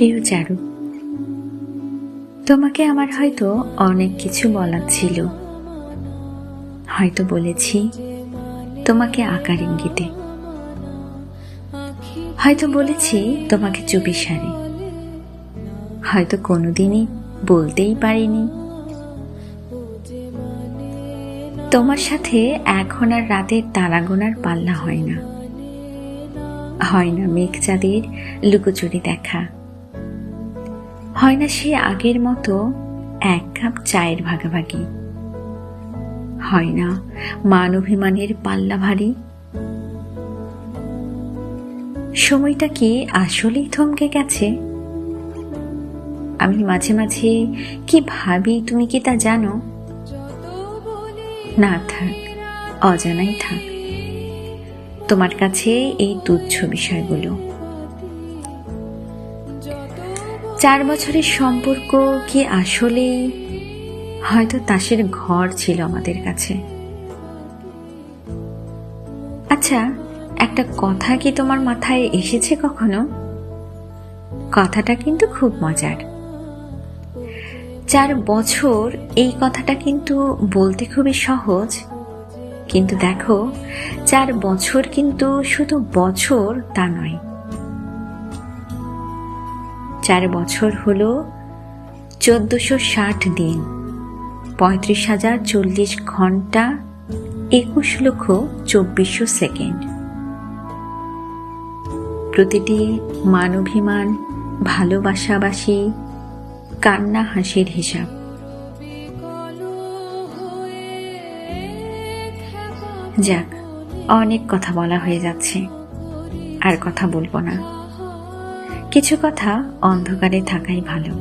প্রিয় চারু, তোমাকে আমার হয়তো অনেক কিছু বলার ছিল। হয়তো বলেছি তোমাকে আকার ইঙ্গিতে। হয়তো বলেছি তোমাকে চুপি সারে। হয়তো কোনোদিনই বলতেই পারিনি। তোমার সাথে এখন আর রাতের তারা গোনার পাল্লা হয় না। হয় না মেঘ চাঁদের লুকোচুরি দেখা। হয় না সে আগের মতো এক কাপ চায়ের ভাগাভাগি। হয় না মান অভিমানের পাল্লা ভারী। সময়টা কি আসলেই থমকে গেছে? আমি মাঝে মাঝে কি ভাবি তুমি কি তা জানো? না থাক, অজানাই থাক। তোমার কাছে এই তুচ্ছ বিষয়গুলো। চার বছরের সম্পর্ক কি আসলে হয়তো তাসের ঘর ছিল আমাদের কাছে? আচ্ছা একটা কথা কি তোমার মাথায় এসেছে কখনো? কথাটা কিন্তু খুব মজার। চার বছর এই কথাটা কিন্তু বলতে খুবই সহজ। কিন্তু দেখো, চার বছর কিন্তু শুধু বছর তা নয়। চার বছর হলো চোদ্দশো ষাট দিন। পঁয়ত্রিশ হাজার চল্লিশ ঘণ্টা একুশ লক্ষ চব্বিশশো সেকেন্ড। প্রতিটি মানভিমান ভালোবাসাবাসী কান্না হাসির হিসাব। যাক, অনেক কথা বলা হয়ে যাচ্ছে, আর কথা বলব না। কিছু কথা অন্ধকারে থাকাই ভালো।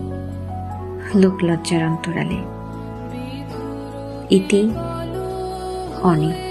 লোক লজ্জার অন্তরালে। ইতি অনেক